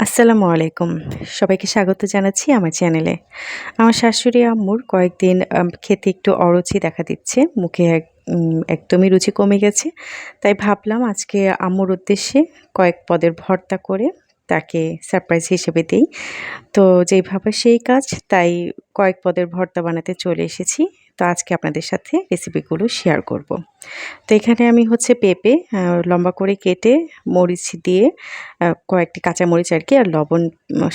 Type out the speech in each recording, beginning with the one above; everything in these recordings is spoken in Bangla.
আসসালামু আলাইকুম। সবাইকে স্বাগত জানাচ্ছি আমার চ্যানেলে। আমার শাশুড়ি আম্মুর কয়েকদিন খেতে একটু অরুচি দেখা দিচ্ছে। মুখে এক একদমই রুচি কমে গেছে। তাই ভাবলাম আজকে আম্মুর উদ্দেশ্যে কয়েক পদের ভর্তা করে তাকে সারপ্রাইজ হিসেবে দিই। তো যেইভাবে সেই কাজ, তাই কয়েক পদের ভর্তা বানাতে চলে এসেছি। তো আজকে আপনাদের সাথে রেসিপিগুলো শেয়ার করব। তো এখানে আমি হচ্ছে পেঁপে লম্বা করে কেটে মরিচ দিয়ে কয়েকটি কাঁচা মরিচ আর কি, আর লবণ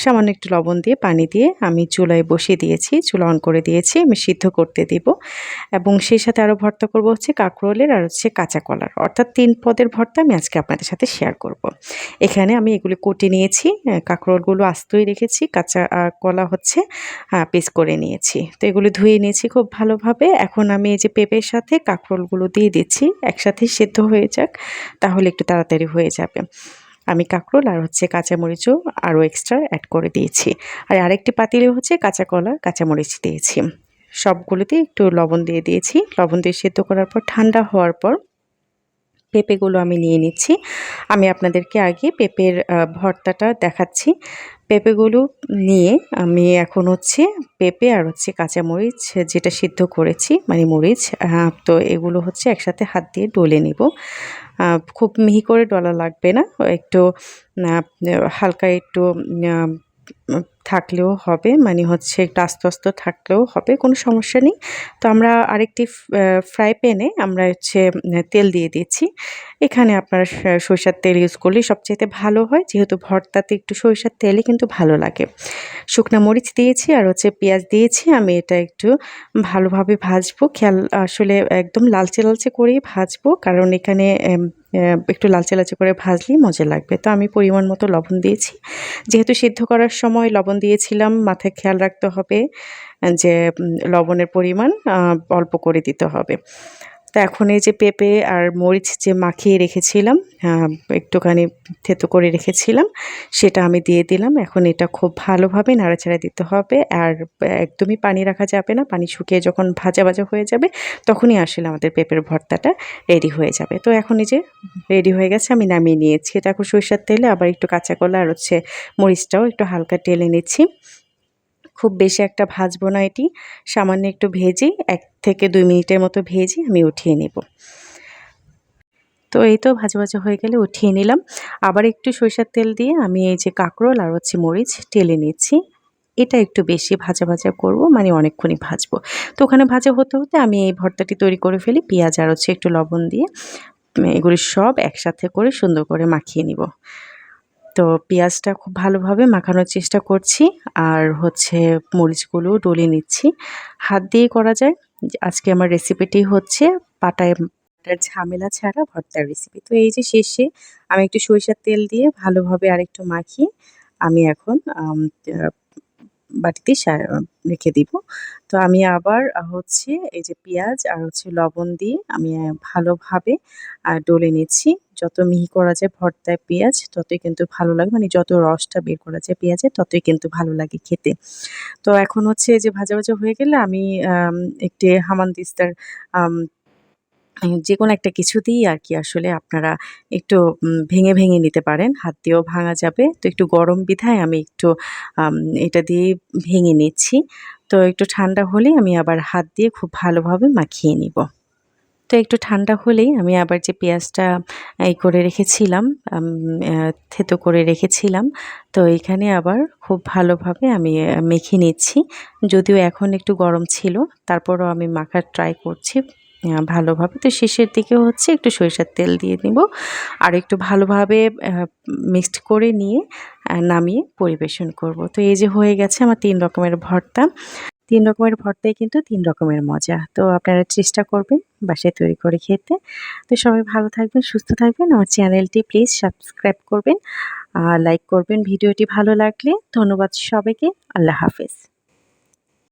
সামান্য একটু লবণ দিয়ে পানি দিয়ে আমি চুলায় বসিয়ে দিয়েছি, চুলা অন করে দিয়েছি, আমি সিদ্ধ করতে দিব। এবং সেই সাথে আরও ভর্তা করব হচ্ছে কাঁকরোলের আর হচ্ছে কাঁচা কলার। অর্থাৎ তিন পদের ভর্তা আমি আজকে আপনাদের সাথে শেয়ার করব। এখানে আমি এগুলো কুটে নিয়েছি কাঁকরোলগুলো আস্তই রেখেছি, কাঁচা কলা হচ্ছে পিস করে নিয়েছি। তো এগুলো ধুয়ে নিয়েছি খুব ভালোভাবে। এখন আমি এই যে পেঁপের সাথে কাঁকরোলগুলো দিয়ে দিচ্ছি একসাথে সেদ্ধ হয়ে যাক, তাহলে একটু তাড়াতাড়ি হয়ে যাবে। আমি কাঁকরোল আর হচ্ছে কাঁচামরিচও আরও এক্সট্রা অ্যাড করে দিয়েছি। আর আরেকটি পাতিলে হচ্ছে কাঁচা কলা কাঁচামরিচ দিয়েছি। সবগুলোতে একটু লবণ দিয়ে দিয়েছি। লবণ দিয়ে সেদ্ধ করার পর, ঠান্ডা হওয়ার পর পেঁপেগুলো আমি নিয়ে নিচ্ছি। আমি আপনাদেরকে আগে পেঁপের ভর্তাটা দেখাচ্ছি। পেঁপেগুলো নিয়ে আমি এখন হচ্ছে পেঁপে আর হচ্ছে কাঁচামরিচ যেটা সিদ্ধ করেছি মানে মরিচ তো এগুলো হচ্ছে একসাথে হাত দিয়ে ডলে নিব। খুব মিহি করে ডলা লাগবে না। একটু হালকা একটু থাকলেও হবে মানে হচ্ছে একটু আস্তে আস্তে থাকলেও হবে, কোনো সমস্যা নেই। তো আমরা আরেকটি ফ্রাই প্যানে আমরা হচ্ছে তেল দিয়ে দিচ্ছি এখানে আপনার সরিষার তেল ইউজ করলে সবচাইতে ভালো হয়, যেহেতু ভর্তাতে একটু সরিষার তেলই কিন্তু ভালো লাগে। শুকনো মরিচ দিয়েছি আর হচ্ছে পেঁয়াজ দিয়েছি, আমি এটা একটু ভালোভাবে ভাজবো। খেয়াল, আসলে একদম লালচে লালচে করেই ভাজবো, কারণ এখানে একটু লালচে লালচে করে ভাজলেই মজা লাগবে। তো আমি পরিমাণ মতো লবণ দিয়েছি। যেহেতু সিদ্ধ করার সময় লবণ দিয়েছিলাম, মাথায় খেয়াল রাখতে হবে যে লবণের পরিমাণ অল্প করে দিতে হবে। তো এখন এই যে পেঁপে আর মরিচ যে মাখিয়ে রেখেছিলাম একটুখানি থেতো করে রেখেছিলাম, সেটা আমি দিয়ে দিলাম। এখন এটা খুব ভালোভাবে নাড়াচাড়া দিতে হবে আর একদমই পানি রাখা যাবে না। পানি শুকিয়ে যখন ভাজা ভাজা হয়ে যাবে, তখনই আসলে আমাদের পেঁপের ভর্তাটা রেডি হয়ে যাবে। তো এখন এই যে রেডি হয়ে গেছে, আমি নামিয়ে নিয়েছি। এটা এখন সরিষার তেলে, আবার একটু কাঁচা কলা আর হচ্ছে মরিচটাও একটু হালকা টেলে নিচ্ছি। খুব বেশি একটা ভাজবো না এটি। সামান্য একটু ভেজে, এক থেকে দুই মিনিটের মতো ভেজে আমি উঠিয়ে নেব। তো এই তো ভাজা ভাজা হয়ে গেলে উঠিয়ে নিলাম। আবার একটু সরিষার তেল দিয়ে আমি এই যে কাঁকরোল আর হচ্ছে মরিচ টেলে নিচ্ছি। এটা একটু বেশি ভাজা ভাজা করব মানে অনেকক্ষণই ভাজবো। তো ওখানে ভাজা হতে হতে আমি এই ভর্তাটি তৈরি করে ফেলি, পেঁয়াজ আর হচ্ছে একটু লবণ দিয়ে। এগুলি সব একসাথে করে সুন্দর করে মাখিয়ে নিব। তো পেঁয়াজটা খুব ভালোভাবে মাখানোর চেষ্টা করছি আর হচ্ছে মরিচগুলো ডলে নিচ্ছি। হাত দিয়ে করা যায়। আজকে আমার রেসিপিটি হচ্ছে পাটায় পাটার ঝামেলা ছাড়া ভর্তার রেসিপি তো এই যে শেষে আমি একটু সরিষার তেল দিয়ে ভালোভাবে আরেকটু মাখিয়ে আমি এখন বাটিতে রেখে দিব। তো আমি আবার হচ্ছে এই যে পেঁয়াজ আর হচ্ছে লবণ দিয়ে আমি ভালোভাবে ডলে নিচ্ছি। যত মিহি করা যায় ভর্তায় পেঁয়াজ, ততই কিন্তু ভালো লাগে। মানে যত রসটা বের করা যায় পেঁয়াজের ততই কিন্তু ভালো লাগে খেতে। তো এখন হচ্ছে যে ভাজা ভাজা হয়ে গেলে আমি একটি হামানদিস্তার যে কোনো একটা কিছু দিয়েই আর কি আসলে আপনারা একটু ভেঙে ভেঙে নিতে পারেন। হাত দিয়েও ভাঙা যাবে। তো একটু গরম বিধায় আমি একটু এটা দিয়ে ভেঙে নিচ্ছি। তো একটু ঠান্ডা হলেই আমি আবার হাত দিয়ে খুব ভালোভাবে মাখিয়ে নিব। তো একটু ঠান্ডা হলেই আমি আবার যে পেঁয়াজটা এই করে রেখেছিলাম থেতো করে রেখেছিলাম, তো এখানে আবার খুব ভালোভাবে আমি মেখে নিচ্ছি। যদিও এখন একটু গরম ছিল, তারপরও আমি মাখার ট্রাই করছি। ভালোভাবে। তো শেষের দিকে হচ্ছে একটু সরিষার তেল দিয়ে নিব। আর একটু ভালোভাবে মিক্সড করে নিয়ে নামিয়ে পরিবেশন করব। তো এই যে হয়ে গেছে আমার তিন রকমের ভর্তা। তিন রকমের ভর্তায় কিন্তু তিন রকমের মজা। তো আপনারা চেষ্টা করবেন বাসায় তৈরি করে খেতে। তো সবাই ভালো থাকবেন, সুস্থ থাকবেন। আমার চ্যানেলটি প্লিজ সাবস্ক্রাইব করবেন আর লাইক করবেন। ভিডিওটি ভালো লাগলে ধন্যবাদ সবাইকে। আল্লাহ হাফেজ।